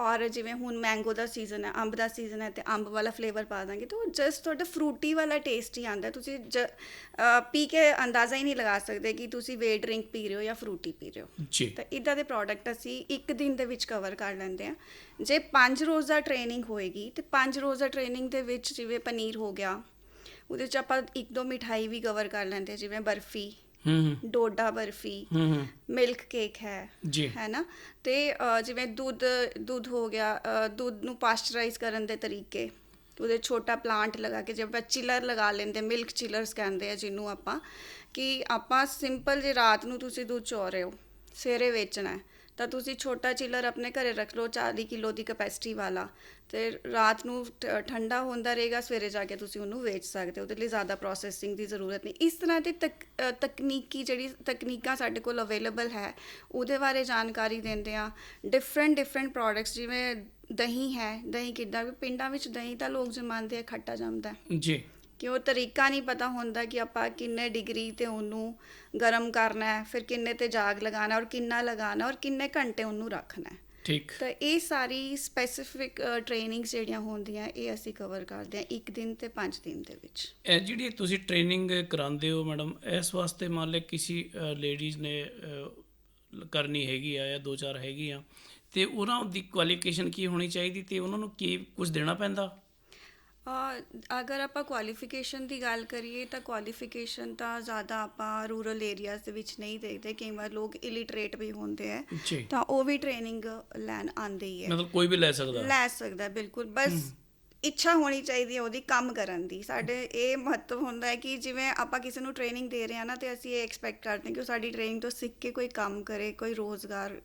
ਔਰ ਜਿਵੇਂ ਹੁਣ ਮੈਂਗੋ ਦਾ ਸੀਜ਼ਨ ਹੈ ਅੰਬ ਦਾ ਸੀਜ਼ਨ ਹੈ ਤੇ ਅੰਬ ਵਾਲਾ ਫਲੇਵਰ ਪਾ ਦਾਂਗੇ ਤਾਂ ਜਸਟ ਤੁਹਾਡਾ ਫਰੂਟੀ ਵਾਲਾ ਟੇਸਟ ਹੀ ਆਉਂਦਾ ਤੁਸੀਂ ਪੀ ਕੇ ਅੰਦਾਜ਼ਾ ਹੀ ਨਹੀਂ ਲਗਾ ਸਕਦੇ ਕਿ ਤੁਸੀਂ ਵੇ ਡਰਿੰਕ ਪੀ ਰਹੇ ਹੋ ਜਾਂ ਫਰੂਟੀ ਪੀ ਰਹੇ ਹੋ। ਤਾਂ ਇਦਾਂ ਦੇ ਪ੍ਰੋਡਕਟ ਅਸੀਂ ਇੱਕ ਦਿਨ ਦੇ ਵਿੱਚ ਕਵਰ ਕਰ ਲੈਂਦੇ ਆ ਜੇ 5 ਰੋਜ਼ ਦਾ ਟ੍ਰੇਨਿੰਗ ਹੋਏਗੀ ਤੇ 5 ਰੋਜ਼ ਦਾ ਟ੍ਰੇਨਿੰਗ ਦੇ ਵਿੱਚ ਜਿਵੇਂ ਪਨੀਰ ਹੋ ਗਿਆ ਉਹਦੇ ਚ ਆਪਾਂ ਇੱਕ ਦੋ ਮਿਠਾਈ ਵੀ ਕਵਰ ਕਰ ਲੈਂਦੇ ਜਿਵੇਂ ਬਰਫੀ ਹੂੰ ਡੋਡਾ ਬਰਫੀ ਹੂੰ ਮਿਲਕ ਕੇਕ ਹੈ ਜੀ। ਹੈ ਨਾ ਤੇ ਜਿਵੇਂ ਦੁੱਧ ਦੁੱਧ ਹੋ ਗਿਆ ਦੁੱਧ ਨੂੰ ਪਾਸਚਰਾਈਜ਼ ਕਰਨ ਦੇ ਤਰੀਕੇ ਉਹਦੇ ਛੋਟਾ ਪਲਾਂਟ ਲਗਾ ਕੇ ਜਿਵੇਂ ਚਿਲਰ ਲਗਾ ਲੈਂਦੇ ਮਿਲਕ ਚਿਲਰਸ ਕਹਿੰਦੇ ਆ ਜਿਹਨੂੰ ਆਪਾਂ ਕਿ ਆਪਾਂ ਸਿੰਪਲ ਜੇ ਰਾਤ ਨੂੰ ਤੁਸੀਂ ਦੁੱਧ ਚੋ ਰਹੇ ਹੋ ਸਵੇਰੇ ਵੇਚਣਾ ਹੈ ਤਾਂ ਤੁਸੀਂ ਛੋਟਾ ਚਿਲਰ ਆਪਣੇ ਘਰੇ ਰੱਖ ਲਓ 40 ਕਿਲੋ ਦੀ ਕਪੈਸਿਟੀ ਵਾਲਾ। ਤੇ ਰਾਤ ਨੂੰ ਠ- ਠੰਡਾ ਹੁੰਦਾ ਰਹੇਗਾ, ਸਵੇਰੇ ਜਾ ਕੇ ਤੁਸੀਂ ਉਹਨੂੰ ਵੇਚ ਸਕਦੇ ਹੋ। ਉਹਦੇ ਲਈ ਜ਼ਿਆਦਾ ਪ੍ਰੋਸੈਸਿੰਗ ਦੀ ਜ਼ਰੂਰਤ ਨਹੀਂ। ਇਸ ਤਰ੍ਹਾਂ ਦੀ ਤਕ- ਤਕਨੀਕੀ ਜਿਹੜੀ ਤਕਨੀਕਾਂ ਸਾਡੇ ਕੋਲ ਅਵੇਲੇਬਲ ਹੈ, ਉਹਦੇ ਬਾਰੇ ਜਾਣਕਾਰੀ ਦਿੰਦੇ ਆ ਡਿਫਰੈਂਟ ਡਿਫਰੈਂਟ ਪ੍ਰੋਡਕਟਸ ਜਿਵੇਂ ਦਹੀਂ ਹੈ, ਦਹੀਂ ਕਿੱਦਾਂ, ਪਿੰਡਾਂ ਵਿੱਚ ਦਹੀਂ ਤਾਂ ਲੋਕ ਜਮਾਉਂਦੇ ਆ, ਖੱਟਾ ਜੰਮਦਾ। ਜੀ। ਕਿ ਉਹ ਤਰੀਕਾ ਨਹੀਂ ਪਤਾ ਹੁੰਦਾ ਕਿ ਆਪਾਂ ਕਿੰਨੇ ਡਿਗਰੀ ਤੇ ਉਹਨੂੰ ਗਰਮ ਕਰਨਾ ਹੈ ਫਿਰ ਕਿੰਨੇ ਤੇ ਜਾਗ ਲਗਾਉਣਾ ਔਰ ਕਿੰਨਾ ਲਗਾਉਣਾ ਔਰ ਕਿੰਨੇ ਘੰਟੇ ਉਹਨੂੰ ਰੱਖਣਾ ਹੈ। ਠੀਕ। ਤਾਂ ਇਹ ਸਾਰੀ ਸਪੈਸੀਫਿਕ ਟ੍ਰੇਨਿੰਗਸ ਜਿਹੜੀਆਂ ਹੁੰਦੀਆਂ ਇਹ ਅਸੀਂ ਕਵਰ ਕਰਦੇ ਹਾਂ ਇੱਕ ਦਿਨ ਤੇ 5 ਦਿਨ ਦੇ ਵਿੱਚ। ਇਹ ਜਿਹੜੀ ਤੁਸੀਂ ਟ੍ਰੇਨਿੰਗ ਕਰਾਉਂਦੇ ਹੋ ਮੈਡਮ ਇਸ ਵਾਸਤੇ ਮੰਨ ਲੈ ਕਿਸੇ ਲੇਡੀਜ਼ ਨੇ ਕਰਨੀ ਹੈਗੀ ਆ ਜਾਂ ਦੋ ਚਾਰ ਹੈਗੀ ਆ ਤੇ ਉਹਨਾਂ ਦੀ ਕੁਆਲੀਫਿਕੇਸ਼ਨ ਕੀ ਹੋਣੀ ਚਾਹੀਦੀ ਤੇ ਉਹਨਾਂ ਨੂੰ ਕੀ ਕੁਝ ਦੇਣਾ ਪੈਂਦਾ? ਅਗਰ ਆਪਾਂ ਕੁਆਲੀਫਿਕੇਸ਼ਨ ਦੀ ਗੱਲ ਕਰੀਏ ਤਾਂ ਕੁਆਲੀਫਿਕੇਸ਼ਨ ਤਾਂ ਜ਼ਿਆਦਾ ਆਪਾਂ ਰੂਰਲ ਏਰੀਆਜ਼ ਦੇ ਵਿੱਚ ਨਹੀਂ ਦੇਖਦੇ। ਕਈ ਵਾਰ ਲੋਕ ਇਲਿਟਰੇਟ ਵੀ ਹੁੰਦੇ ਆ। ਤਾਂ ਉਹ ਵੀ ਟ੍ਰੇਨਿੰਗ ਲੈਣ ਆਉਂਦੇ ਹੀ ਹੈ ਮਤਲਬ ਕੋਈ ਵੀ ਲੈ ਸਕਦਾ। ਲੈ ਸਕਦਾ ਬਿਲਕੁਲ। ਬਸ ਇੱਛਾ ਹੋਣੀ ਚਾਹੀਦੀ ਹੈ ਉਹਦੀ ਕੰਮ ਕਰਨ ਦੀ। ਸਾਡੇ ਇਹ ਮਹੱਤਵ ਹੁੰਦਾ ਹੈ ਕਿ ਜਿਵੇਂ ਆਪਾਂ ਕਿਸੇ ਨੂੰ ਟ੍ਰੇਨਿੰਗ ਦੇ ਰਹੇ ਹਾਂ ਨਾ ਤੇ ਅਸੀਂ ਇਹ ਐਕਸਪੈਕਟ ਕਰਦੇ ਹਾਂ ਕਿ ਉਹ ਸਾਡੀ ਟ੍ਰੇਨਿੰਗ ਤੋਂ ਸਿੱਖ ਕੇ ਕੋਈ ਕੰਮ ਕਰੇ ਕੋਈ ਰੋਜ਼ਗਾਰ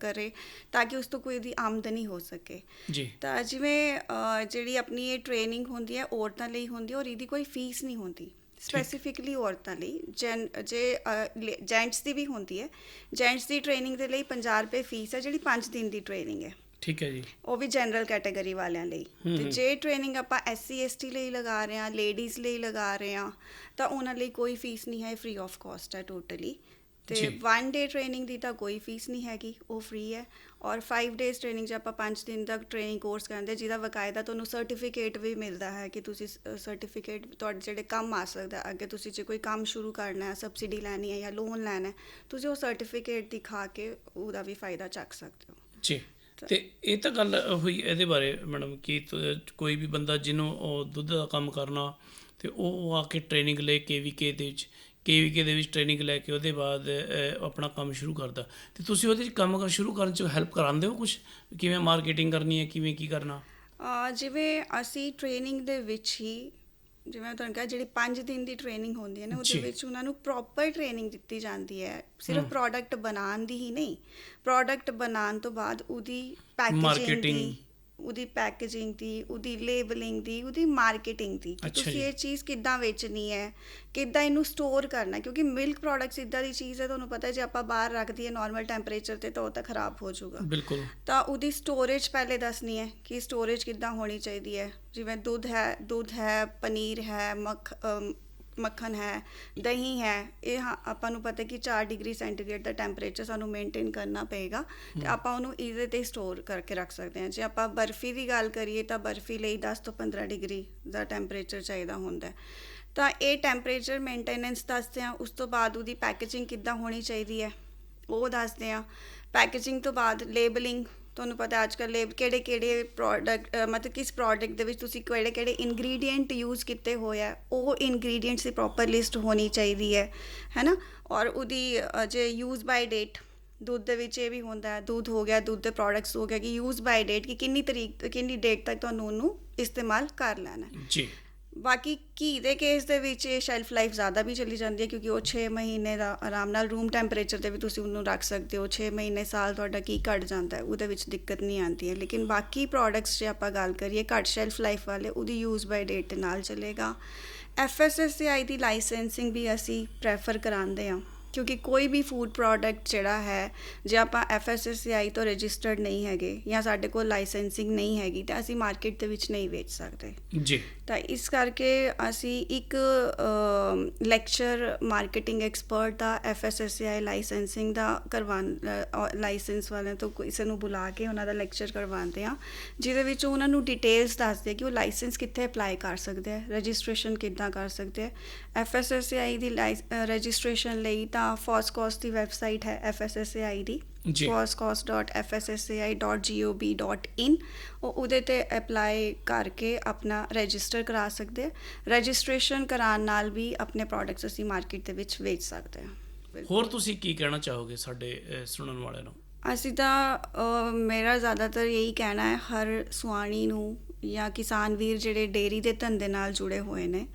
ਕਰੇ ਤਾਂ ਕਿ ਉਸ ਤੋਂ ਕੋਈ ਦੀ ਆਮਦਨੀ ਹੋ ਸਕੇ। ਜੀ। ਤਾਂ ਜਿਵੇਂ ਜਿਹੜੀ ਆਪਣੀ ਇਹ ਟ੍ਰੇਨਿੰਗ ਹੁੰਦੀ ਹੈ ਔਰਤਾਂ ਲਈ ਹੁੰਦੀ ਹੈ ਔਰ ਇਹਦੀ ਕੋਈ ਫੀਸ ਨਹੀਂ ਹੁੰਦੀ। ਸਪੈਸੀਫਿਕਲੀ ਔਰਤਾਂ ਲਈ। ਜੈਨ ਜੇ ਜੈਂਟਸ ਦੀ ਵੀ ਹੁੰਦੀ ਹੈ। ਜੈਂਟਸ ਦੀ ਟ੍ਰੇਨਿੰਗ ਦੇ ਲਈ 50 ਰੁਪਏ ਫੀਸ ਹੈ ਜਿਹੜੀ 5 ਦਿਨ ਦੀ ਟ੍ਰੇਨਿੰਗ ਹੈ। ਠੀਕ ਹੈ ਜੀ ਉਹ ਵੀ ਜਨਰਲ ਕੈਟਾਗਰੀ ਵਾਲਿਆਂ ਲਈ ਤੇ। ਜੇ ਟ੍ਰੇਨਿੰਗ ਆਪਾਂ ਐਸਸੀ ਐਸਟੀ ਲਈ ਲਗਾ ਰਹੇ ਹਾਂ ਲੇਡੀਜ਼ ਲਈ ਲਗਾ ਰਹੇ ਹਾਂ ਤਾਂ ਉਹਨਾਂ ਲਈ ਕੋਈ ਫੀਸ ਨਹੀਂ ਹੈ ਫ੍ਰੀ ਆਫ ਕਾਸਟ ਹੈ ਟੋਟਲੀ ਤੇ ਜੀ। 1 ਡੇ ਟ੍ਰੇਨਿੰਗ ਦੀ ਤਾਂ ਕੋਈ ਫੀਸ ਨਹੀਂ ਹੈਗੀ ਉਹ ਫ੍ਰੀ ਹੈ ਔਰ 5 ਡੇਜ਼ ਟ੍ਰੇਨਿੰਗ ਜੇ ਆਪਾਂ 5 ਦਿਨ ਦਾ ਟ੍ਰੇਨਿੰਗ ਕੋਰਸ ਕਰਦੇ ਜਿਹਦਾ ਵਕਾਇਦਾ ਤੁਹਾਨੂੰ ਸਰਟੀਫਿਕੇਟ ਵੀ ਮਿਲਦਾ ਹੈ ਕਿ ਤੁਸੀਂ ਸਰਟੀਫਿਕੇਟ ਤੁਹਾਡੇ ਜਿਹੜੇ ਕੰਮ ਆ ਸਕਦਾ। ਅੱਗੇ ਤੁਸੀਂ ਜੇ ਕੋਈ ਕੰਮ ਸ਼ੁਰੂ ਕਰਨਾ ਹੈ ਸਬਸਿਡੀ ਲੈਣੀ ਹੈ ਜਾਂ ਲੋਨ ਲੈਣਾ ਹੈ ਤੁਸੀਂ ਉਹ ਸਰਟੀਫਿਕੇਟ ਦਿਖਾ ਕੇ ਉਹਦਾ ਵੀ ਫਾਇਦਾ ਚੱਕ ਸਕਦੇ ਹੋ ਜੀ ਤੇ ਇਹ ਤਾਂ ਗੱਲ ਹੋਈ ਇਹਦੇ ਬਾਰੇ ਮੈਡਮ ਕਿ ਕੋਈ ਵੀ ਬੰਦਾ ਜਿਹਨੂੰ ਉਹ ਦੁੱਧ ਦਾ ਕੰਮ ਕਰਨਾ ਤੇ ਉਹ ਆ ਕੇ ਟ੍ਰੇਨਿੰਗ ਲੈ ਕੇਵੀਕੇ ਦੇ ਵਿੱਚ ਕੇਵੀਕੇ ਦੇ ਵਿੱਚ ਟ੍ਰੇਨਿੰਗ ਲੈ ਕੇ ਉਹਦੇ ਬਾਅਦ ਆਪਣਾ ਕੰਮ ਸ਼ੁਰੂ ਕਰਦਾ। ਤੇ ਤੁਸੀਂ ਉਹਦੇ ਵਿੱਚ ਕੰਮ ਕਰ ਸ਼ੁਰੂ ਕਰਨ ਚ ਹੈਲਪ ਕਰਾਉਂਦੇ ਹੋ ਕੁਝ ਕਿਵੇਂ ਮਾਰਕੀਟਿੰਗ ਕਰਨੀ ਹੈ ਕਿਵੇਂ ਕੀ ਕਰਨਾ? ਜਿਵੇਂ ਅਸੀਂ ਟ੍ਰੇਨਿੰਗ ਦੇ ਵਿੱਚ ਹੀ ਜਿਵੇਂ ਮੈਂ ਤੁਹਾਨੂੰ ਕਿਹਾ ਜਿਹੜੀ 5 ਦਿਨ ਦੀ ਟ੍ਰੇਨਿੰਗ ਹੁੰਦੀ ਹੈ ਨਾ ਉਹਦੇ। ਵਿੱਚ ਉਹਨਾਂ ਨੂੰ ਪ੍ਰੋਪਰ ਟ੍ਰੇਨਿੰਗ ਦਿੱਤੀ ਜਾਂਦੀ ਹੈ ਸਿਰਫ ਪ੍ਰੋਡਕਟ ਬਣਾਉਣ ਦੀ ਹੀ ਨਹੀਂ ਪ੍ਰੋਡਕਟ ਬਣਾਉਣ ਤੋਂ ਬਾਅਦ ਉਹਦੀ ਪੈਕੇਜਿੰਗ। ਦੀ ਉਹਦੀ ਪੈਕੇਜਿੰਗ ਦੀ ਉਹਦੀ ਲੇਬਲਿੰਗ ਦੀ ਉਹਦੀ ਮਾਰਕੀਟਿੰਗ ਦੀ ਕਿ ਤੁਸੀਂ। ਇਹ ਚੀਜ਼ ਕਿੱਦਾਂ ਵੇਚਣੀ ਹੈ ਕਿੱਦਾਂ ਇਹਨੂੰ ਸਟੋਰ ਕਰਨਾ ਕਿਉਂਕਿ ਮਿਲਕ ਪ੍ਰੋਡਕਟਸ ਇਦਾਂ ਦੀ ਚੀਜ਼ ਹੈ ਤੁਹਾਨੂੰ ਪਤਾ ਜੇ ਆਪਾਂ ਬਾਹਰ ਰੱਖ ਦਈਏ ਨਾਰਮਲ ਟੈਂਪਰੇਚਰ ਤੇ ਤਾਂ ਉਹ ਤਾਂ ਖਰਾਬ ਹੋ ਜਾਊਗਾ ਬਿਲਕੁਲ ਤਾਂ ਉਹਦੀ ਸਟੋਰੇਜ ਪਹਿਲੇ ਦੱਸਣੀ ਹੈ ਕਿ ਸਟੋਰੇਜ ਕਿੱਦਾਂ ਹੋਣੀ ਚਾਹੀਦੀ ਹੈ ਜਿਵੇਂ ਦੁੱਧ ਹੈ ਦੁੱਧ ਹੈ ਪਨੀਰ ਹੈ ਮੱਖ ਮੱਖਣ ਹੈ ਦਹੀਂ ਹੈ ਇਹ ਆਪਾਂ ਨੂੰ ਪਤਾ ਕਿ 4 ਡਿਗਰੀ ਸੈਂਟੀਗ੍ਰੇਡ ਦਾ ਟੈਂਪਰੇਚਰ ਸਾਨੂੰ ਮੇਨਟੇਨ ਕਰਨਾ ਪਏਗਾ ਤੇ ਆਪਾਂ ਉਹਨੂੰ ਇਹਦੇ ਤੇ ਸਟੋਰ ਕਰਕੇ ਰੱਖ ਸਕਦੇ ਹਾਂ। ਜੇ ਆਪਾਂ ਬਰਫੀ ਦੀ ਗੱਲ ਕਰੀਏ ਤਾਂ ਬਰਫੀ ਲਈ 10 ਤੋਂ 15 ਡਿਗਰੀ ਦਾ ਟੈਂਪਰੇਚਰ ਚਾਹੀਦਾ ਹੁੰਦਾ ਹੈ। ਤਾਂ ਇਹ ਟੈਂਪਰੇਚਰ ਮੇਨਟੇਨੈਂਸ ਦੱਸਦੇ ਆ ਉਸ ਤੋਂ ਬਾਅਦ ਉਹਦੀ ਪੈਕੇਜਿੰਗ ਕਿੱਦਾਂ ਹੋਣੀ ਚਾਹੀਦੀ ਹੈ ਉਹ ਦੱਸਦੇ ਆ ਪੈਕੇਜਿੰਗ ਤੋਂ ਬਾਅਦ ਲੇਬਲਿੰਗ ਤੁਹਾਨੂੰ ਪਤਾ ਅੱਜ ਕੱਲ੍ਹ ਲੇਬ ਕਿਹੜੇ ਕਿਹੜੇ ਪ੍ਰੋਡਕਟ ਮਤਲਬ ਕਿਸ ਪ੍ਰੋਡਕਟ ਦੇ ਵਿੱਚ ਤੁਸੀਂ ਕਿਹੜੇ ਕਿਹੜੇ ਇਨਗਰੀਡੀਐਂਟ ਯੂਜ਼ ਕੀਤੇ ਹੋਏ ਆ, ਉਹ ਇਨਗਰੀਡੀਐਂਟਸ ਦੀ ਪ੍ਰੋਪਰ ਲਿਸਟ ਹੋਣੀ ਚਾਹੀਦੀ ਹੈ, ਹੈਨਾ? ਔਰ ਉਹਦੀ ਜੇ ਯੂਜ਼ ਬਾਈ ਡੇਟ ਦੁੱਧ ਦੇ ਵਿੱਚ ਇਹ ਵੀ ਹੁੰਦਾ ਹੈ ਦੁੱਧ ਹੋ ਗਿਆ, ਦੁੱਧ ਦੇ ਪ੍ਰੋਡਕਟਸ ਹੋ ਗਿਆ ਕਿ ਯੂਜ਼ ਬਾਈ ਡੇਟ ਕਿ ਕਿੰਨੀ ਤਰੀਕ, ਕਿੰਨੀ ਡੇਟ ਤੱਕ ਤੁਹਾਨੂੰ ਉਹਨੂੰ ਇਸਤੇਮਾਲ ਕਰ ਲੈਣਾ ਜੀ। ਬਾਕੀ ਘੀ ਦੇ ਕੇਸ ਦੇ ਵਿੱਚ ਇਹ ਸ਼ੈਲਫ ਲਾਈਫ ਜ਼ਿਆਦਾ ਵੀ ਚਲੀ ਜਾਂਦੀ ਹੈ ਕਿਉਂਕਿ ਉਹ 6 ਮਹੀਨੇ ਦਾ ਆਰਾਮ ਨਾਲ ਰੂਮ ਟੈਂਪਰੇਚਰ ਤੇ ਵੀ ਤੁਸੀਂ ਉਹਨੂੰ ਰੱਖ ਸਕਦੇ ਹੋ 6 ਮਹੀਨੇ ਸਾਲ ਤੁਹਾਡਾ ਕੀ ਘਟ ਜਾਂਦਾ ਹੈ, ਉਹਦੇ ਵਿੱਚ ਦਿੱਕਤ ਨਹੀਂ ਆਉਂਦੀ ਹੈ। ਲੇਕਿਨ ਬਾਕੀ ਪ੍ਰੋਡਕਟਸ ਜੇ ਆਪਾਂ ਗੱਲ ਕਰੀਏ ਘੱਟ ਸ਼ੈਲਫ ਲਾਈਫ ਵਾਲੇ, ਉਹਦੀ ਯੂਜ਼ ਬਾਈ ਡੇਟ ਦੇ ਨਾਲ ਚੱਲੇਗਾ। ਐਫਐਸਐਸਆਈ ਦੀ ਲਾਇਸੈਂਸਿੰਗ ਵੀ ਅਸੀਂ ਪ੍ਰੈਫਰ ਕਰਾਉਂਦੇ ਹਾਂ। ਕਿਉਂਕਿ ਕੋਈ ਵੀ ਫੂਡ ਪ੍ਰੋਡਕਟ ਜਿਹੜਾ ਹੈ ਜੇ ਆਪਾਂ ਐਫਐਸਐਸਆਈ ਤੋਂ ਰਜਿਸਟਰਡ ਨਹੀਂ ਹੈਗੇ ਜਾਂ ਸਾਡੇ ਕੋਲ ਲਾਇਸੈਂਸਿੰਗ ਨਹੀਂ ਹੈਗੀ ਤਾਂ ਅਸੀਂ ਮਾਰਕੀਟ ਦੇ ਵਿੱਚ ਨਹੀਂ ਵੇਚ ਸਕਦੇ। ਜੀ। ਤਾਂ ਇਸ ਕਰਕੇ ਅਸੀਂ ਇੱਕ ਲੈਕਚਰ ਮਾਰਕੀਟਿੰਗ ਐਕਸਪਰਟ ਦਾ ਐਫਐਸਐਸਆਈ ਲਾਇਸੈਂਸਿੰਗ ਦਾ ਕਰਵਾਉਣ ਲਾਇਸੈਂਸ ਵਾਲਿਆਂ ਤੋਂ ਕਿਸੇ ਨੂੰ ਬੁਲਾ ਕੇ ਉਹਨਾਂ ਦਾ ਲੈਕਚਰ ਕਰਵਾਉਂਦੇ ਆ ਜਿਹਦੇ ਵਿੱਚ ਉਹ ਉਹਨਾਂ ਨੂੰ ਡਿਟੇਲਸ ਦੱਸਦੇ ਕਿ ਉਹ ਲਾਇਸੈਂਸ ਕਿੱਥੇ ਅਪਲਾਈ ਕਰ ਸਕਦੇ ਆ ਰਜਿਸਟ੍ਰੇਸ਼ਨ ਕਿੱਦਾਂ ਕਰ ਸਕਦੇ ਆ। ਐਫਐਸਐਸਆਈ ਦੀ ਰਜਿਸਟ੍ਰੇਸ਼ਨ ਲਈ ਤਾਂ ਫੋਸਕੋਸ ਦੀ ਵੈਬਸਾਈਟ ਹੈ ਐਫਐਸਐਸਆਈ ਦੀ foscos.fssai.gov.in ਉਹ ਉਹਦੇ ਤੇ ਅਪਲਾਈ ਕਰਕੇ ਆਪਣਾ ਰਜਿਸਟਰ ਕਰਾ ਸਕਦੇ ਆ। ਰਜਿਸਟ੍ਰੇਸ਼ਨ ਕਰਾਉਣ ਨਾਲ ਵੀ ਆਪਣੇ ਪ੍ਰੋਡਕਟਸ ਅਸੀਂ ਮਾਰਕੀਟ ਦੇ ਵਿੱਚ ਵੇਚ ਸਕਦੇ ਹਾਂ। ਹੋਰ ਤੁਸੀਂ ਕੀ ਕਹਿਣਾ ਚਾਹੋਗੇ ਸਾਡੇ ਸੁਣਨ ਵਾਲਿਆਂ ਨੂੰ? ਅਸੀਂ ਤਾਂ ਮੇਰਾ ਜ਼ਿਆਦਾਤਰ ਇਹੀ ਕਹਿਣਾ ਹੈ ਹਰ ਸੁਆਣੀ ਨੂੰ ਜਾਂ ਕਿਸਾਨ ਵੀਰ ਜਿਹੜੇ ਡੇਰੀ ਦੇ ਧੰਦੇ ਨਾਲ ਜੁੜੇ ਹੋਏ ਨੇ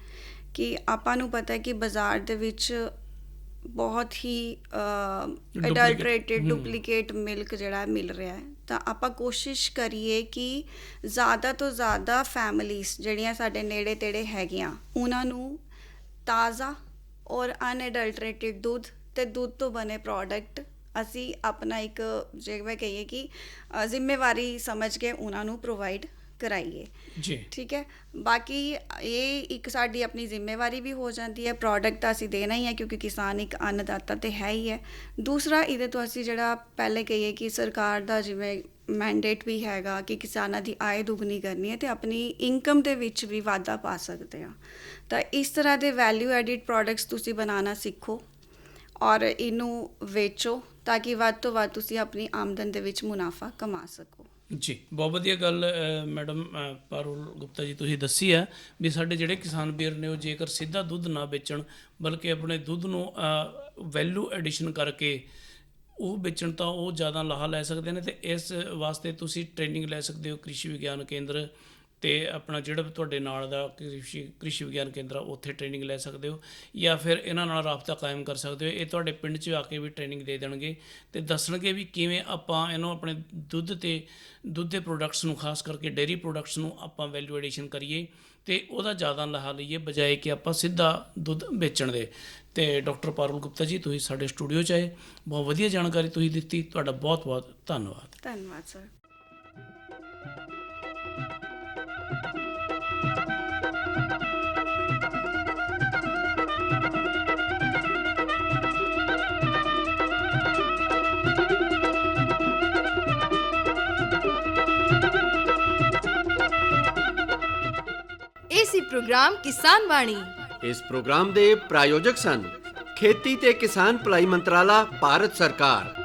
ਕਿ ਆਪਾਂ ਨੂੰ ਪਤਾ ਹੈ ਕਿ ਬਾਜ਼ਾਰ ਦੇ ਵਿੱਚ ਬਹੁਤ ਹੀ ਅਡਲਟਰੇਟਡ। ਡੁਪਲੀਕੇਟ ਮਿਲਕ ਜਿਹੜਾ ਮਿਲ ਰਿਹਾ ਹੈ ਤਾਂ ਆਪਾਂ ਕੋਸ਼ਿਸ਼ ਕਰੀਏ ਕਿ ਜ਼ਿਆਦਾ ਤੋਂ ਜ਼ਿਆਦਾ ਫੈਮਲੀਆਂ ਜਿਹੜੀਆਂ ਸਾਡੇ ਨੇੜੇ ਤੇੜੇ ਹੈਗੀਆਂ ਉਹਨਾਂ ਨੂੰ ਤਾਜ਼ਾ ਔਰ ਅਨਐਡਲਟਰੇਟਡ ਦੁੱਧ ਤੇ ਦੁੱਧ ਤੋਂ ਬਣੇ ਪ੍ਰੋਡਕਟ ਅਸੀਂ ਆਪਣਾ ਇੱਕ ਜਿਵੇਂ ਕਹੀਏ ਕਿ ਜ਼ਿੰਮੇਵਾਰੀ ਸਮਝ ਕੇ ਉਹਨਾਂ ਨੂੰ ਪ੍ਰੋਵਾਈਡ ਕਰਾਈਏ। ਜੀ। ਠੀਕ ਹੈ? ਬਾਕੀ ਇਹ ਇੱਕ ਸਾਡੀ ਆਪਣੀ ਜ਼ਿੰਮੇਵਾਰੀ ਵੀ ਹੋ ਜਾਂਦੀ ਹੈ। ਪ੍ਰੋਡਕਟ ਤਾਂ ਅਸੀਂ ਦੇਣਾ ਹੀ ਹੈ ਕਿਉਂਕਿ ਕਿਸਾਨ ਇੱਕ ਅੰਨਦਾਤਾ ਤੇ ਹੈ ਹੀ ਹੈ। ਦੂਸਰਾ ਇਹਦੇ ਤੋਂ ਅਸੀਂ ਜਿਹੜਾ ਪਹਿਲੇ ਕਹੀਏ ਕਿ ਸਰਕਾਰ ਦਾ ਜਿਵੇਂ ਮੈਂਡੇਟ ਵੀ ਹੈਗਾ ਕਿ ਕਿਸਾਨਾਂ ਦੀ ਆਏ ਦੁੱਗਣੀ ਕਰਨੀ ਹੈ ਤੇ ਆਪਣੀ ਇਨਕਮ ਦੇ ਵਿੱਚ ਵੀ ਵਾਧਾ ਪਾ ਸਕਦੇ ਆ ਤਾਂ ਇਸ ਤਰ੍ਹਾਂ ਦੇ ਵੈਲਿਊ ਐਡਿਡ ਪ੍ਰੋਡਕਟਸ ਤੁਸੀਂ ਬਣਾਉਣਾ ਸਿੱਖੋ ਔਰ ਇਹਨੂੰ ਵੇਚੋ ਤਾਂ ਕਿ ਵੱਧ ਤੋਂ ਵੱਧ ਤੁਸੀਂ ਆਪਣੀ ਆਮਦਨ ਦੇ ਵਿੱਚ ਮੁਨਾਫਾ ਕਮਾ ਸਕੋ। ਜੀ ਬਹੁਤ ਵਧੀਆ ਗੱਲ ਮੈਡਮ ਅਹ, ਪਾਰੁਲ ਗੁਪਤਾ ਜੀ ਤੁਸੀਂ ਦੱਸੀ ਹੈ ਵੀ ਸਾਡੇ ਜਿਹੜੇ ਕਿਸਾਨ ਵੀਰ ਨੇ ਉਹ ਜੇਕਰ ਸਿੱਧਾ ਦੁੱਧ ਨਾ ਵੇਚਣ ਬਲਕਿ ਆਪਣੇ ਦੁੱਧ ਨੂੰ ਵੈਲਿਊ ਐਡੀਸ਼ਨ ਕਰਕੇ ਉਹ ਵੇਚਣ ਤਾਂ ਉਹ ਜ਼ਿਆਦਾ ਲਾਹਾ ਲੈ ਸਕਦੇ ਨੇ ਤੇ ਇਸ ਵਾਸਤੇ ਤੁਸੀਂ ਟ੍ਰੇਨਿੰਗ ਲੈ ਸਕਦੇ ਹੋ ਕ੍ਰਿਸ਼ੀ ਵਿਗਿਆਨ ਕੇਂਦਰ ਤੇ ਆਪਣਾ ਜਿਹੜਾ ਵੀ ਤੁਹਾਡੇ ਨਾਲ ਦਾ ਕ੍ਰਿਸ਼ੀ ਕ੍ਰਿਸ਼ੀ ਵਿਗਿਆਨ ਕੇਂਦਰ ਆ, ਉੱਥੇ ਟ੍ਰੇਨਿੰਗ ਲੈ ਸਕਦੇ ਹੋ ਜਾਂ ਫਿਰ ਇਹਨਾਂ ਨਾਲ ਰਾਬਤਾ ਕਾਇਮ ਕਰ ਸਕਦੇ ਹੋ। ਇਹ ਤੁਹਾਡੇ ਪਿੰਡ 'ਚ ਆ ਕੇ ਵੀ ਟ੍ਰੇਨਿੰਗ ਦੇ ਦੇਣਗੇ ਤੇ ਦੱਸਣਗੇ ਵੀ ਕਿਵੇਂ ਆਪਾਂ ਇਹਨੂੰ ਆਪਣੇ ਦੁੱਧ ਤੇ, ਦੁੱਧ ਦੇ ਪ੍ਰੋਡਕਟਸ ਨੂੰ ਖਾਸ ਕਰਕੇ ਡੇਅਰੀ ਪ੍ਰੋਡਕਟਸ ਨੂੰ ਆਪਾਂ ਵੈਲਿਊ ਐਡੀਸ਼ਨ ਕਰੀਏ ਤੇ ਉਹਦਾ ਜ਼ਿਆਦਾ ਲਾਹਾ ਲਈਏ ਬਜਾਏ ਕਿ ਆਪਾਂ ਸਿੱਧਾ ਦੁੱਧ ਵੇਚਣ ਦੇ। ਤੇ ਡਾਕਟਰ ਪਾਰੁਲ ਗੁਪਤਾ ਜੀ, ਤੁਸੀਂ ਸਾਡੇ ਸਟੂਡੀਓ 'ਚ ਆਏ। ਬਹੁਤ ਵਧੀਆ ਜਾਣਕਾਰੀ ਤੁਸੀਂ ਦਿੱਤੀ। ਤੁਹਾਡਾ ਬਹੁਤ ਬਹੁਤ ਧੰਨਵਾਦ। ਧੰਨਵਾਦ ਸਰ ਪ੍ਰੋਗਰਾਮ ਕਿਸਾਨ ਵਾਣੀ ਇਸ ਪ੍ਰੋਗਰਾਮ ਦੇ ਪ੍ਰਾਯੋਜਕ ਸਨ ਖੇਤੀ ਤੇ ਕਿਸਾਨ ਭਲਾਈ ਮੰਤਰਾਲਾ, ਭਾਰਤ ਸਰਕਾਰ।